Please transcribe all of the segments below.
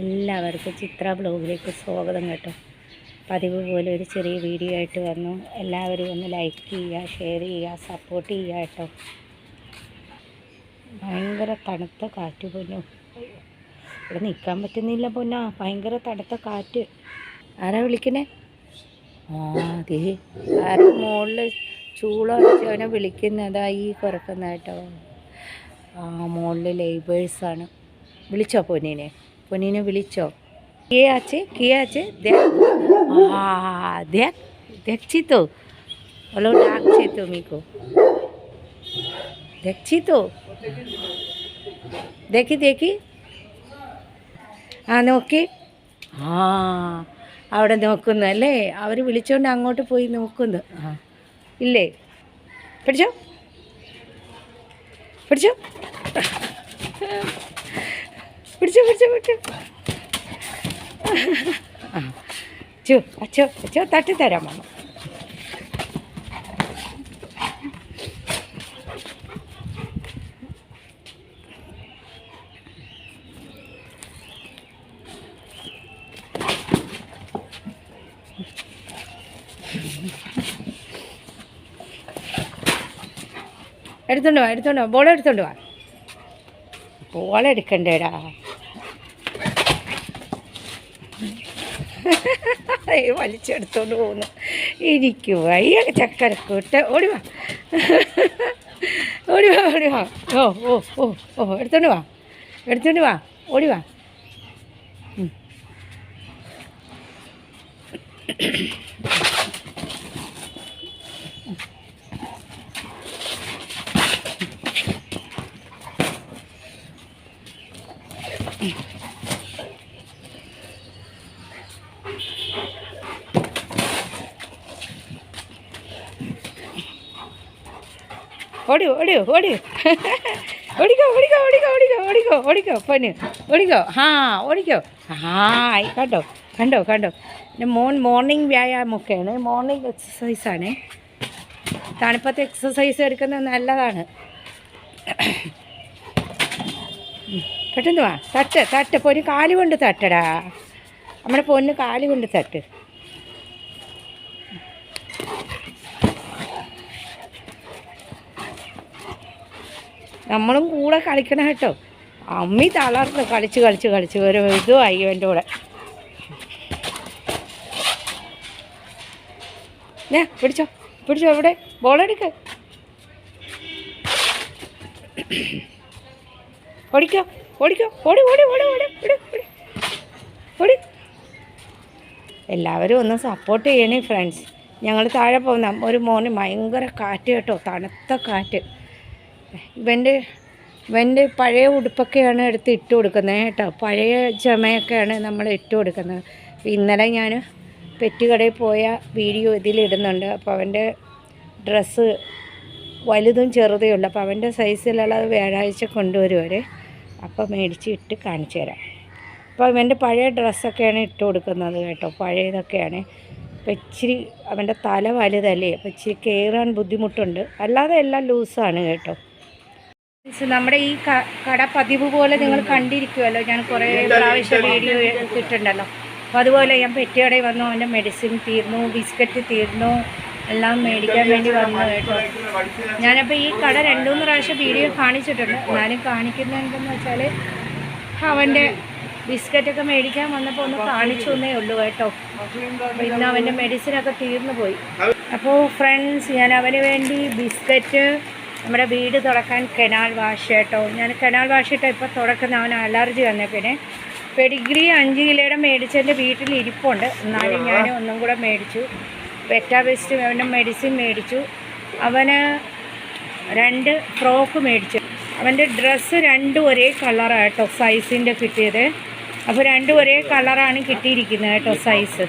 എല്ലാവർക്കും ചിത്ര ബ്ലോഗിലേക്ക് സ്വാഗതം കേട്ടോ. പതിവ് പോലെ ഒരു ചെറിയ വീഡിയോ ആയിട്ട് വന്നു. എല്ലാവരും ഒന്ന് ലൈക്ക് ചെയ്യുക ഷെയർ ചെയ്യുക സപ്പോർട്ട് ചെയ്യുക കേട്ടോ. ഭയങ്കര തണുത്ത കാറ്റ് പൊന്നു. ഇവിടെ നിൽക്കാൻ പറ്റുന്നില്ല പൊന്നാ. ഭയങ്കര തണുത്ത കാറ്റ്. ആരാ വിളിക്കണേ? ആ അതെ ആരും മുകളിൽ ചൂള അടിച്ചവനെ വിളിക്കുന്നതാ ഈ കുറക്കുന്ന കേട്ടോ. ആ മുകളിൽ ലേബേഴ്സാണ് വിളിച്ചോ പൊന്നിനെ? പൊന്നിനെ വിളിച്ചോ কে আছে কে আছে দেখ আ, দেখ দেখছি তো বলো ডাকছে তুমিকো দেখছি তো দেখি দেখি ആ നോക്കി ആ അവിടെ നോക്കുന്നു അല്ലേ അവർ വിളിച്ചോണ്ട് അങ്ങോട്ട് പോയി നോക്കുന്നു ആ ഇല്ലേ പിടിച്ചോ പിടിച്ചോ പിടിച്ചോ പിടിച്ചോ പിടിച്ചോ. അച്ചോ അച്ചോ അച്ചോ തട്ടി തരാം എടുത്തോണ്ട് വാ എടുത്തോണ്ട് വാ ബോൾ എടുത്തോണ്ട് വാ. ഏയ് വലിച്ചെടുത്തോണ്ട് പോകുന്നു. എനിക്ക് വയ്യ ചക്കരക്കൂട്ട് ഓടി വാ. ഓടി വാ വാ. ഓ ഓ ഓ ഓ എടുത്തോണ്ട് വാ. എടുത്തോണ്ട് വാ. ഓടി ഓടിയോ ഓടി ഓടി ഓടി ഓടിക്കോ ഓടിക്കോ ഓടിക്കോ ഓടിക്കോ ഓടിക്കോ ഓടിക്കോ പൊന്ന്. ഓടിക്കോ ആ ഓടിക്കോ. ആയി കണ്ടോ കണ്ടോ കണ്ടോ. എന്റെ മോൻ മോർണിംഗ് വ്യായാമമൊക്കെയാണ്. മോർണിംഗ് എക്സസൈസാണ് തണുപ്പത്ത് എക്സസൈസ് എടുക്കുന്നത് നല്ലതാണ്. പെട്ടെന്ന് വാ. തട്ട് തട്ട്. പൊന്ന് കാൽ കൊണ്ട് തട്ടടാ. നമ്മുടെ പൊന്ന് കാൽ കൊണ്ട് തട്ട്. നമ്മളും കൂടെ കളിക്കണം കേട്ടോ. അമ്മി തളർന്ന് കളിച്ച് കളിച്ച് കളിച്ച്. ഒരു ഇതുമായി എന്റെ കൂടെ. ഞാ പിടിച്ചോ. പിടിച്ചോ ഇവിടെ. ബോളെടുക്ക് ഓടിക്കോ ഓടിക്കോ ഓടി ഓടി ഓടി ഓടി ഓടി ഓടി. എല്ലാവരും ഒന്ന് സപ്പോർട്ട് ചെയ്യണേ ഫ്രണ്ട്സ് ഞങ്ങൾ താഴെ പോകുന്ന ഒരു മോന് ഭയങ്കര കാറ്റ് കേട്ടോ തണുത്ത കാറ്റ്. ഇവന്റെ ഇവന്റെ പഴയ ഉടുപ്പൊക്കെയാണ് എടുത്ത് ഇട്ട് കൊടുക്കുന്നത് കേട്ടോ. പഴയ ചുമയൊക്കെയാണ് നമ്മൾ ഇട്ട് കൊടുക്കുന്നത്. ഇന്നലെ ഞാൻ പെറ്റുകടയിൽ പോയ വീഡിയോ ഇതിലിടുന്നുണ്ട് അപ്പോൾ അവന്റെ ഡ്രസ്സ് വലുതും ചെറുതേ ഉള്ളൂ. അപ്പോൾ അവന്റെ സൈസിലുള്ളത് വ്യാഴാഴ്ച കൊണ്ടുവരുവരെ അപ്പോൾ മേടിച്ച് ഇട്ട് കാണിച്ചു തരാം. അപ്പോൾ ഇവന്റെ പഴയ ഡ്രസ്സൊക്കെയാണ് ഇട്ട് കൊടുക്കുന്നത് കേട്ടോ. പഴയതൊക്കെയാണ്. അപ്പോൾ ഇച്ചിരി അവന്റെ തല വലുതല്ലേ അപ്പോൾ ഇച്ചിരി കയറാൻ ബുദ്ധിമുട്ടുണ്ട്. അല്ലാതെ എല്ലാം ലൂസാണ് കേട്ടോ. നമ്മുടെ ഈ കട പതിവ് പോലെ നിങ്ങൾ കണ്ടിരിക്കുമല്ലോ ഞാൻ കുറേ പ്രാവശ്യം വീഡിയോ എടുത്തിട്ടുണ്ടല്ലോ. അപ്പോൾ അതുപോലെ ഞാൻ പെറ്റുകടയിൽ വന്നു അവന്റെ മെഡിസിൻ തീർന്നു ബിസ്ക്കറ്റ് തീർന്നു എല്ലാം മേടിക്കാൻ വേണ്ടി വന്നു കേട്ടോ. ഞാനപ്പോൾ ഈ കട രണ്ടു മൂന്ന് പ്രാവശ്യം വീഡിയോ കാണിച്ചിട്ടുണ്ട്. എന്നാലും കാണിക്കുന്ന എന്തെന്ന് വെച്ചാൽ അവന്റെ ബിസ്ക്കറ്റൊക്കെ മേടിക്കാൻ വന്നപ്പോൾ ഒന്ന് കാണിച്ചു എന്നേ ഉള്ളൂ കേട്ടോ. അപ്പോൾ ഇന്ന് അവന്റെ മെഡിസിനൊക്കെ തീർന്നു പോയി. അപ്പോൾ ഫ്രണ്ട്സ് ഞാൻ അവന് വേണ്ടി ബിസ്ക്കറ്റ് നമ്മുടെ വീട് തുറക്കാൻ കെനാൽ വാഷ് കേട്ടോ. ഞാൻ കെനാൽ വാഷ് ഇട്ടോ ഇപ്പോൾ തുറക്കുന്ന അവന് അലർജി വന്നേ പിന്നെ. പെഡിഗ്രി അഞ്ച് കിലോയുടെ മേടിച്ചതിന്റെ വീട്ടിൽ ഇരിപ്പുണ്ട്. എന്നാലും ഞാൻ ഒന്നും കൂടെ മേടിച്ചു. വെറ്റാ അവന് മെഡിസിൻ മേടിച്ചു. അവന് രണ്ട് ഫ്രോക്ക് മേടിച്ചു. അവന്റെ ഡ്രസ്സ് രണ്ടും ഒരേ കളറാണ് കേട്ടോ സൈസിന്റെ കിട്ടിയത്. അപ്പോൾ രണ്ടും ഒരേ കളറാണ് കിട്ടിയിരിക്കുന്നത് കേട്ടോ സൈസ്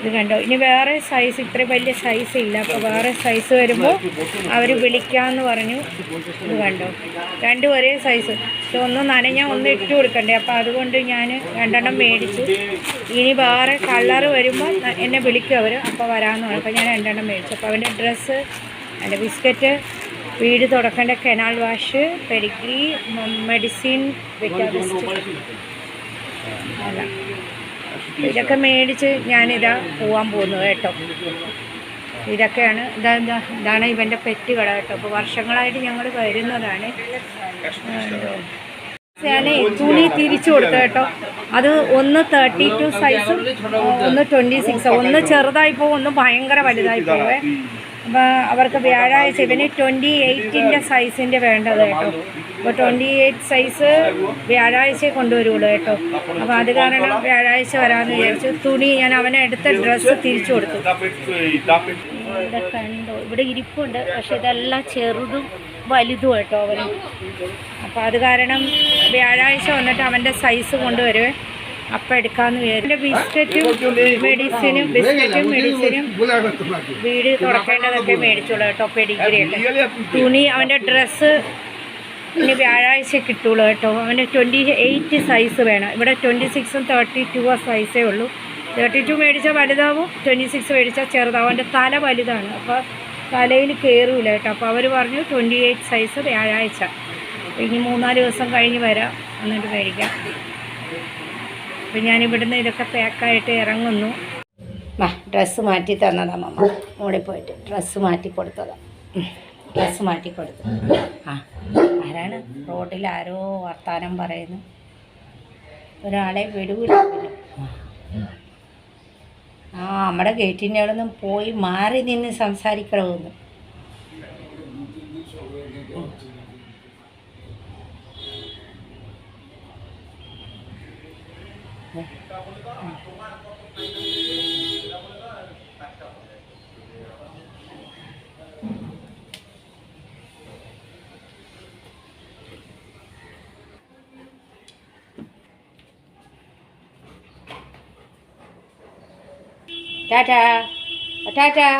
ഇത് കണ്ടോ? ഇനി വേറെ സൈസ് ഇത്ര വലിയ സൈസ് ഇല്ല. അപ്പോൾ വേറെ സൈസ് വരുമ്പോൾ അവർ വിളിക്കാമെന്ന് പറഞ്ഞു. ഇത് കണ്ടോ? രണ്ടും ഒരേ സൈസ് പക്ഷെ ഒന്ന് നനഞ്ഞാൽ ഒന്ന് ഇട്ട് കൊടുക്കണ്ടേ? അപ്പോൾ അതുകൊണ്ട് ഞാൻ രണ്ടെണ്ണം മേടിച്ചു. ഇനി വേറെ കളർ വരുമ്പോൾ എന്നെ വിളിക്കും അവർ അപ്പോൾ വരാമെന്ന് പറഞ്ഞു. അപ്പോൾ ഞാൻ രണ്ടെണ്ണം മേടിച്ചു. അപ്പോൾ അവന്റെ ഡ്രസ്സ് എന്റെ ബിസ്ക്കറ്റ് വീട് തുടക്കേണ്ട കെനാൽ വാഷ് പെഡിഗ്രി മെഡിസിൻ വെക്കാൻ അല്ല ഇതൊക്കെ മേടിച്ച് ഞാനിതാ പോവാൻ പോകുന്നു കേട്ടോ. ഇതൊക്കെയാണ് ഇതാ ഇതാ ഇതാണ് ഇവന്റെ പെറ്റുകൾ കേട്ടോ. അപ്പോൾ വർഷങ്ങളായിട്ട് ഞങ്ങൾ വരുന്നതാണ്. ഞാനേ തുണി തിരിച്ചു കൊടുത്തു കേട്ടോ. അത് ഒന്ന് തേർട്ടി ടു സൈസും ഒന്ന് ട്വന്റി സിക്സ് ഒന്ന് ചെറുതായി പോകും ഒന്ന് ഭയങ്കര വലുതായി പോവേ അപ്പോൾ അവർക്ക് വ്യാഴാഴ്ച ഇവന് ട്വന്റി എയ്റ്റിന്റെ സൈസിന്റെ വേണ്ടത് കേട്ടോ. അപ്പോൾ ട്വന്റി എയ്റ്റ് സൈസ് വ്യാഴാഴ്ച കൊണ്ടുവരുള്ളൂ കേട്ടോ. അപ്പോൾ അത് കാരണം വ്യാഴാഴ്ച വരാമെന്ന് വിചാരിച്ചു. തുണി ഞാൻ അവനെ എടുത്ത ഡ്രസ്സ് തിരിച്ചു കൊടുത്തു. ഇവിടെ കണ്ടോ ഇവിടെ ഇരിപ്പുണ്ട്. പക്ഷെ ഇതെല്ലാം ചെറുതും വലുതും കേട്ടോ അവന്. അപ്പോൾ അത് കാരണം വ്യാഴാഴ്ച വന്നിട്ട് അവന്റെ സൈസ് കൊണ്ടുവരുവേ. അപ്പം എടുക്കാന്ന് വിചാരിച്ചു. ബിസ്ക്കറ്റും മെഡിസിനും ബിസ്ക്കറ്റും മെഡിസിനും വീട് തുറക്കേണ്ടതൊക്കെ മേടിച്ചോളൂ കേട്ടോ പെഡിഗ്രിയൊക്കെ തുണി അവന്റെ ഡ്രസ്സ് ഇനി വ്യാഴാഴ്ച കിട്ടുള്ളൂ കേട്ടോ. അവന് ട്വന്റി എയ്റ്റ് സൈസ് വേണം. ഇവിടെ ട്വന്റി സിക്സും തേർട്ടി ടു ആ സൈസേ ഉള്ളൂ. തേർട്ടി ടു മേടിച്ചാൽ വലുതാവും ട്വന്റി സിക്സ് മേടിച്ചാൽ ചെറുതാവും. അവന്റെ തല വലുതാണ്. അപ്പോൾ തലയിൽ കയറൂല കേട്ടോ. അപ്പോൾ അവർ പറഞ്ഞു ട്വന്റി എയ്റ്റ് സൈസ് വ്യാഴാഴ്ച. ഇനി മൂന്നാൽ ദിവസം കഴിഞ്ഞ് വരാം. എന്നിട്ട് മേടിക്കാം. അപ്പം ഞാൻ ഇവിടുന്ന് ഇതൊക്കെ പാക്കായിട്ട് ഇറങ്ങുന്നു. വാ ഡ്രസ്സ് മാറ്റി തന്നതാ മമ്മ മോളിൽ പോയിട്ട് ഡ്രസ്സ് മാറ്റി കൊടുത്തതാ. ഡ്രസ്സ് മാറ്റി കൊടുത്തു. ആ ആരാണ് റോഡിൽ ആരോ വർത്താനം പറയുന്നു. ഒരാളെ വിടുവില്ല. ആ നമ്മുടെ ഗേറ്റിന്റെ അവിടെ നിന്നും പോയി മാറി നിന്ന് സംസാരിക്കണമെന്ന്. ടാറ്റാ. ടാറ്റാ.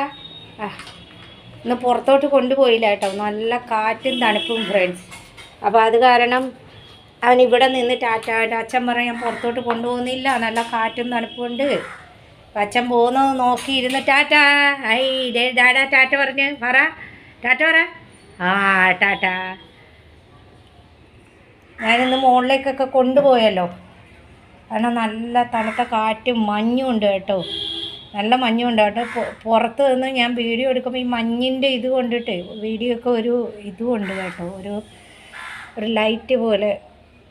ഇന്ന് പുറത്തോട്ട് കൊണ്ടുപോയില്ല കേട്ടോ. നല്ല കാറ്റും തണുപ്പും ഫ്രണ്ട്സ് അപ്പോൾ അത് കാരണം അവൻ ഇവിടെ നിന്ന് ടാറ്റ അച്ഛൻ പറയാൻ പുറത്തോട്ട് കൊണ്ടുപോകുന്നില്ല. നല്ല കാറ്റും തണുപ്പും ഉണ്ട്. അച്ഛൻ പോകുന്നത് നോക്കിയിരുന്ന് ടാറ്റ. ഐ ഡേ ഡാഡാ ടാറ്റ പറഞ്ഞ്. പറ. ടാറ്റ പറ. ആ ടാറ്റ. ഞാനിന്ന് മുകളിലേക്കൊക്കെ കൊണ്ടുപോയല്ലോ. കാരണം നല്ല തണുത്ത കാറ്റും മഞ്ഞും ഉണ്ട് കേട്ടോ. നല്ല മഞ്ഞുണ്ട് കേട്ടോ. പുറത്ത് നിന്ന് ഞാൻ വീഡിയോ എടുക്കുമ്പോൾ ഈ മഞ്ഞിന്റെ ഇത് കൊണ്ടിട്ട് വീഡിയോ ഒക്കെ ഒരു ഇതുമുണ്ട് കേട്ടോ. ഒരു ഒരു ലൈറ്റ് പോലെ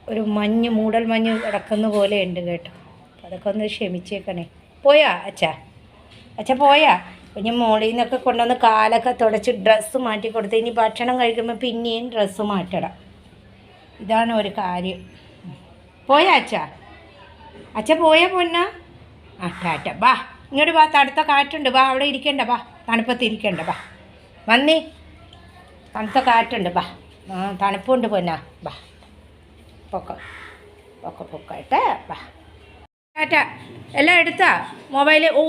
ഒരു മഞ്ഞ് മൂടൽ മഞ്ഞ് കിടക്കുന്ന പോലെ ഉണ്ട് കേട്ടോ. അതൊക്കെ ഒന്ന് ക്ഷമിച്ചേക്കണേ. പോയാ അച്ഛാ? അച്ഛ പോയാ? പിന്നെ മോളിൽ നിന്നൊക്കെ കൊണ്ടുവന്ന് കാലൊക്കെ തുടച്ച് ഡ്രസ്സ് മാറ്റി കൊടുത്ത് ഇനി ഭക്ഷണം കഴിക്കുമ്പോൾ പിന്നെയും ഡ്രസ്സ് മാറ്റണം ഇതാണ് ഒരു കാര്യം. പോയാ അച്ഛാ? അച്ഛ പോയാ പൊന്നാ? ആ ടാറ്റ. ബാ. ഇങ്ങോട്ട് വാ തണുത്ത കാറ്റുണ്ട് വാ അവിടെ ഇരിക്കണ്ട വാ തണുപ്പത്ത് ഇരിക്കണ്ട വാ. വന്നേ. തണുത്ത കാറ്റുണ്ട് വാ. തണുപ്പുണ്ട് പൊന്നാ വാ. പൊക്ക പൊക്ക പൊക്കട്ടെ വാ. ടാറ്റ എല്ലാം എടുത്താ? മൊബൈൽ ഓ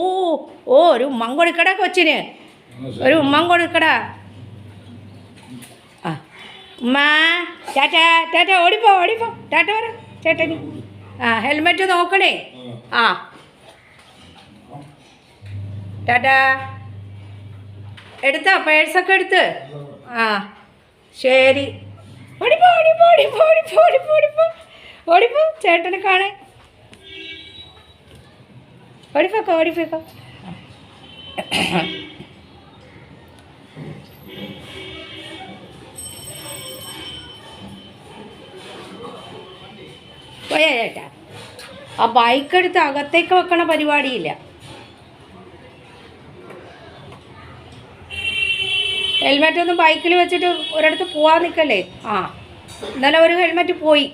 ഓ ഒരു ഉമ്മം കൊടുക്കടാ കൊച്ചിന്. ഒരു ഉമ്മം കൊടുക്കടാ ആ. ഉമ്മ ടാറ്റ ടാറ്റ ഓടിപ്പോ ഓടിപ്പോ. ടാറ്റ പറ ചേട്ടന്. ആ ഹെൽമെറ്റ് നോക്കണേ. ആ. ടാറ്റാ. എടുത്താ? പേഴ്സൊക്കെ എടുത്ത്. ആ ശരി. ഓടിപ്പോ ഓടിപ്പോ ഓടിപ്പോ ഓടിപ്പോ ഓടിപ്പോ ഓടിപ്പോ. ഓടിപ്പോ ചേട്ടനെ കാണേ. ഓടിപ്പോക്കോ ഓടിപ്പോക്കോ. പോയാ ചേട്ടാ? ആ ബൈക്ക് എടുത്ത് അകത്തേക്ക് വെക്കണ പരിപാടിയില്ല. ഹെൽമെറ്റ് ഒന്നും ബൈക്കിൽ വെച്ചിട്ട് ഒരിടത്ത് പോവാൻ നിൽക്കല്ലേ? ആ. ഇന്നലെ ഒരു ഹെൽമെറ്റ് പോയി.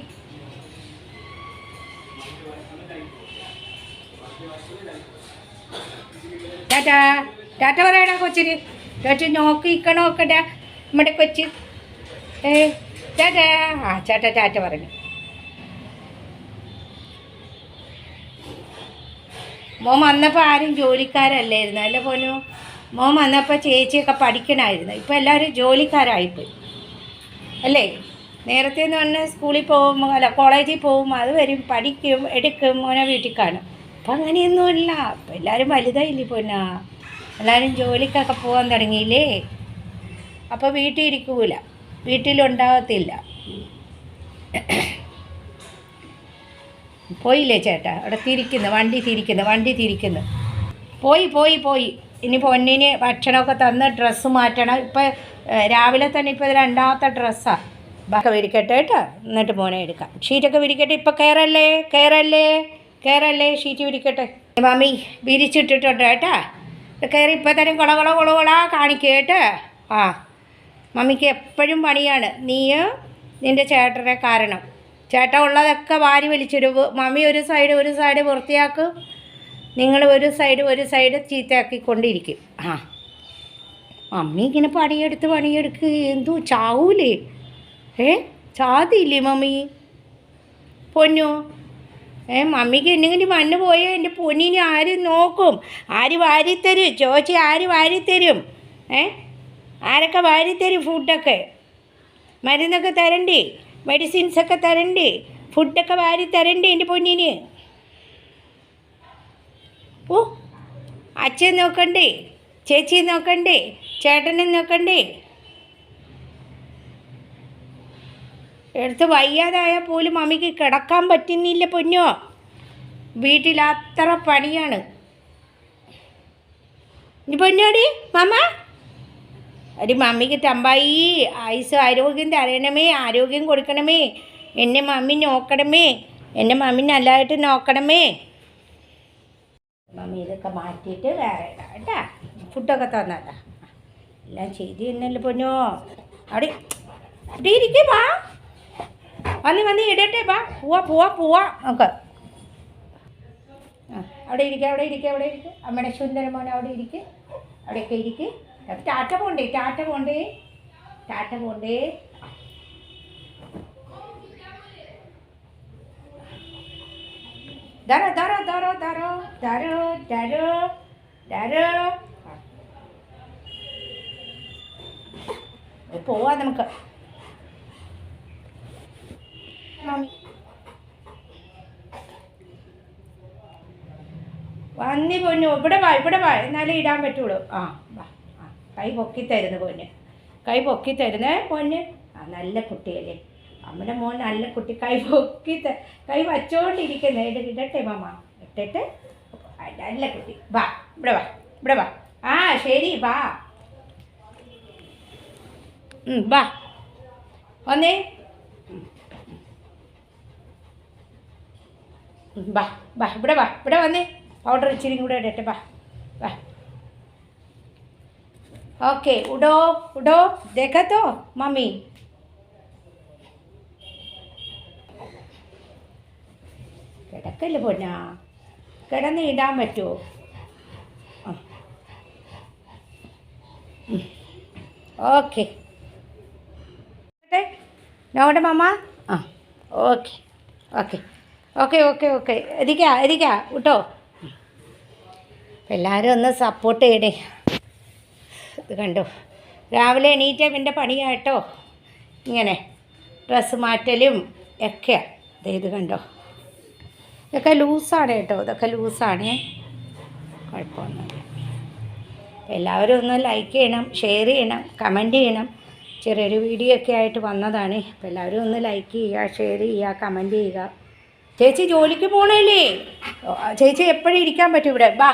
ടാറ്റാ. ടാറ്റ പറയടാ കൊച്ചിന്. ചേച്ചി നോക്കി ഇക്ക നോക്കട്ടെ നമ്മുടെ കൊച്ചി. ഏ ചേട്ടാ ആ ചേട്ടാ ടാറ്റ പറഞ്ഞു. മോൻ വന്നപ്പോൾ ആരും ജോലിക്കാരല്ലായിരുന്നു. അല്ലേ പോനു മോൻ വന്നപ്പോൾ ചേച്ചിയൊക്കെ പഠിക്കണമായിരുന്നു ഇപ്പം എല്ലാവരും ജോലിക്കാരായിപ്പോയി. അല്ലേ? നേരത്തെ എന്ന് പറഞ്ഞാൽ സ്കൂളിൽ പോകും അല്ല കോളേജിൽ പോകും അത് വരും പഠിക്കും എടുക്കും മോനെ വീട്ടിൽ കാണും. അപ്പം അങ്ങനെയൊന്നുമില്ല. അപ്പം എല്ലാവരും വലുതായില്ലേ പൊന്നാ? എല്ലാവരും ജോലിക്കൊക്കെ പോകാൻ തുടങ്ങിയില്ലേ? അപ്പോൾ വീട്ടിൽ ഇരിക്കൂല. വീട്ടിലുണ്ടാകത്തില്ല പോയില്ലേ ചേട്ടാ? അവിടെ തിരിക്കുന്നു വണ്ടി തിരിക്കുന്നു വണ്ടി തിരിക്കുന്നു. പോയി പോയി പോയി. ഇനി പൊന്നിന് ഭക്ഷണമൊക്കെ തന്ന് ഡ്രസ്സ് മാറ്റണം. ഇപ്പം രാവിലെ തന്നെ ഇപ്പോൾ ഇത് രണ്ടാമത്തെ ഡ്രസ്സാണ് ബാക്കി വിരിക്കട്ടെ കേട്ടോ. എന്നിട്ട് മോനെ എടുക്കാം. ഷീറ്റൊക്കെ വിരിക്കട്ടെ. ഇപ്പം കയറല്ലേ കയറല്ലേ കയറല്ലേ ഷീറ്റ് വിരിക്കട്ടെ. മമ്മി വിരിച്ചിട്ടിട്ടുണ്ട് കേട്ടോ. കയറി ഇപ്പം തന്നെ കുളകുള കുളകുള കാണിക്കുക കേട്ടോ. ആ. മമ്മിക്ക് എപ്പോഴും പണിയാണ്. നീ നിന്റെ ചേട്ടനെ കാരണം. ചേട്ടൻ ഉള്ളതൊക്കെ വാരി വലിച്ചിടുവ് മമ്മി ഒരു സൈഡ് ഒരു സൈഡ് വൃത്തിയാക്കും നിങ്ങൾ ഒരു സൈഡ് ഒരു സൈഡ് ചീത്തയാക്കിക്കൊണ്ടിരിക്കും. ആ. മമ്മി ഇങ്ങനെ പണിയെടുത്ത് പണിയെടുക്ക്. എന്തോ ചാവൂലേ. ഏ? ചാതിയില്ലേ മമ്മി? പൊന്നു? ഏ മമ്മിക്ക് എന്തെങ്കിലും മണ്ണ് പോയോ എന്റെ പൊന്നിനെ ആര് നോക്കും? ആര് വാരിത്തരും? ചോച്ചി ആര് വാരിത്തരും? ഏ? ആരൊക്കെ വാരിത്തരും ഫുഡൊക്കെ? മരുന്നൊക്കെ തരണ്ടേ? മെഡിസിൻസൊക്കെ തരണ്ടേ? ഫുഡൊക്കെ വാരി തരണ്ടേ എന്റെ പൊന്നിന്? ഓ അച്ഛൻ നോക്കണ്ടേ ചേച്ചി നോക്കണ്ടേ ചേട്ടനെ നോക്കണ്ടേ? എടുത്ത് വയ്യാതായാൽ പോലും മമ്മിക്ക് കിടക്കാൻ പറ്റുന്നില്ല പൊന്നോ. വീട്ടിൽ അത്ര പണിയാണ്. ഇനി പൊന്നോടി മമ്മ അടി മമ്മിക്ക് തമ്പായി ആയുസ് ആരോഗ്യം തരണമേ ആരോഗ്യം കൊടുക്കണമേ. എന്നെ മമ്മി നോക്കണമേ എന്നെ മമ്മി നല്ലതായിട്ട് നോക്കണമേ. മമ്മി ഇതൊക്കെ മാറ്റിയിട്ട് വേറെ ഇടാം കേട്ടാ. ഫുഡൊക്കെ തന്നതാ. എല്ലാം ചെയ്ത് തന്നല്ലോ പൊന്നോ? അവിടെ ഇവിടെ ഇരിക്കേ വാ. വന്നി വന്നി ഇടട്ടെ വാ. പോവാ പോവാ പോവാ. നമുക്ക് അവിടെ ഇരിക്കുക അവിടെ ഇരിക്കുക അവിടെ ഇരിക്കുക അമ്മയുടെ സുന്ദര മോനെ അവിടെ ഇരിക്കുക അവിടെയൊക്കെ ഇരിക്കുക ടാറ്റ പോണ്ടേ ടാറ്റ പോണ്ടേ ടാറ്റ പോണ്ടേ. ദറോ ദറോ ദറോ ദറോ ദറോ ദറോ ദറോ പോവാ നമുക്ക്. വന്നി പൊന്നു ഇവിടെ വാ ഇവിടെ വാ എന്നാലേ ഇടാൻ പറ്റുള്ളൂ. ആ വാ ആ. കൈ പൊക്കി തരുന്നു പൊന്ന്. കൈ പൊക്കി തരുന്നേ പൊന്ന്. ആ നല്ല കുട്ടിയല്ലേ. അമ്മയുടെ മോൻ നല്ല കുട്ടി കൈ പൊക്കി കൈ വച്ചോണ്ടിരിക്കുന്നേ. ഇട ഇടട്ടെ മാമ. ഇട്ടിട്ട് നല്ല കുട്ടി. വാ ഇവിടെ വാ ഇവിടെ വാ. ആ ശരി വാ. വാ. വന്നേ. വാ വാ ഇവിടെ വാ ഇവിടെ വന്നേ. പൗഡർ ഇച്ചിരി കൂടെ ഇടട്ടെ വാ വാ. ഓക്കെ ഉടോ ഉടോ ദേഖത്തോ മമ്മി? കിടക്കല്ലേ പൊന്നാ? കിടന്ന് ഇടാൻ പറ്റുമോ ഓക്കെ. നോടെ മാമ. ആ okay. Okay. Okay okay okay. എരിക്കാ എരിക്കാ കേട്ടോ എല്ലാവരും ഒന്ന് സപ്പോർട്ട് ചെയ്യണേ ഇത് കണ്ടോ? രാവിലെ എണീറ്റ പിന്നെ പണിയാട്ടോ ഇങ്ങനെ ഡ്രസ്സ് മാറ്റലും ഒക്കെയാണ് ഇത് കണ്ടോ? ഇതൊക്കെ ലൂസാണ് കേട്ടോ ഇതൊക്കെ ലൂസാണ്. കുഴപ്പമൊന്നുമില്ല. എല്ലാവരും ഒന്ന് ലൈക്ക് ചെയ്യണം ഷെയർ ചെയ്യണം കമന്റ് ചെയ്യണം. ചെറിയൊരു വീഡിയോ ഒക്കെ ആയിട്ട് വന്നതാണ്. അപ്പോൾ എല്ലാവരും ഒന്ന് ലൈക്ക് ചെയ്യുക ഷെയർ ചെയ്യുക കമന്റ് ചെയ്യുക. ചേച്ചി ജോലിക്ക് പോണല്ലേ ചേച്ചി എപ്പോഴും ഇരിക്കാൻ പറ്റും ഇവിടെ? ബാ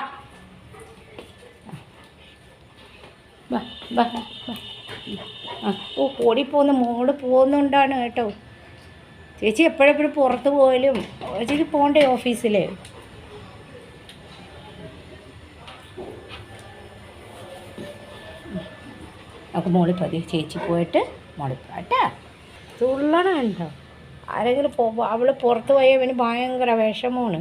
വാ ആ ഓ ഓടിപ്പോകുന്ന മോൾ പോകുന്നുണ്ടാണ് കേട്ടോ. ചേച്ചി എപ്പോഴെപ്പോഴും പുറത്ത് പോയാലും ചേച്ചി പോകണ്ടേ ഓഫീസിൽ നമുക്ക് മോളിൽ പതി. ചേച്ചി പോയിട്ട് മോളിൽ പോട്ടാ തുള്ളണം കണ്ടോ? ആരെങ്കിലും പോ അവൾ പുറത്ത് പോയാൽ പിന്നെ ഭയങ്കര വിഷമമാണ്.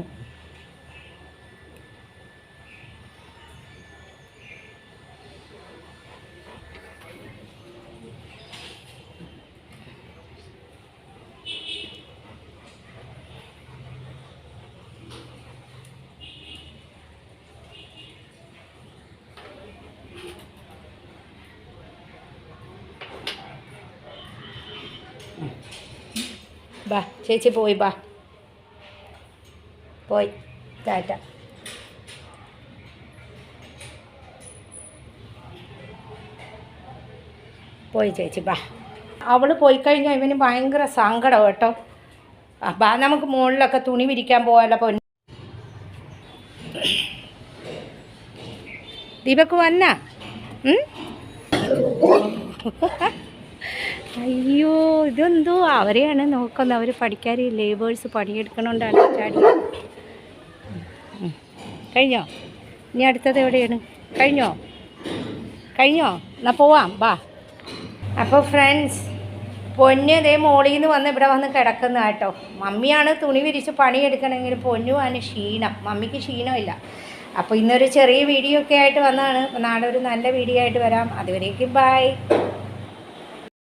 ബാ ചേച്ചി പോയി ബാ. പോയി ടാറ്റ. പോയി ചേച്ചി ബാ. അവൾ പോയി കഴിഞ്ഞാൽ ഇവന് ഭയങ്കര സങ്കടം കേട്ടോ. ബാ നമുക്ക് മുകളിലൊക്കെ തുണി വിരിക്കാൻ പോകാമല്ലോ പൊന്നു. ദീപക്ക് വന്ന? അയ്യോ ഇതെന്തോ അവരെയാണ് നോക്കുന്നത്. അവർ പഠിക്കാർ ലേബേഴ്സ് പണിയെടുക്കണോണ്ടാണ് ചാടി. കഴിഞ്ഞോ? ഇനി അടുത്തത് എവിടെയാണ്? കഴിഞ്ഞോ? കഴിഞ്ഞോ? എന്നാൽ പോവാം. ബാ. അപ്പോൾ ഫ്രണ്ട്സ് പൊന്നു ഇതേ മോളിൽ നിന്ന് വന്ന് ഇവിടെ വന്ന് കിടക്കുന്ന കേട്ടോ. മമ്മിയാണ് തുണി വിരിച്ച് പണിയെടുക്കണമെങ്കിൽ ആണ് ക്ഷീണം. മമ്മിക്ക് ക്ഷീണമില്ല. അപ്പോൾ ഇന്നൊരു ചെറിയ വീഡിയോ ഒക്കെ ആയിട്ട് വന്നതാണ്. നാളെ ഒരു നല്ല വീഡിയോ ആയിട്ട് വരാം. അതുവരേക്കും ബൈ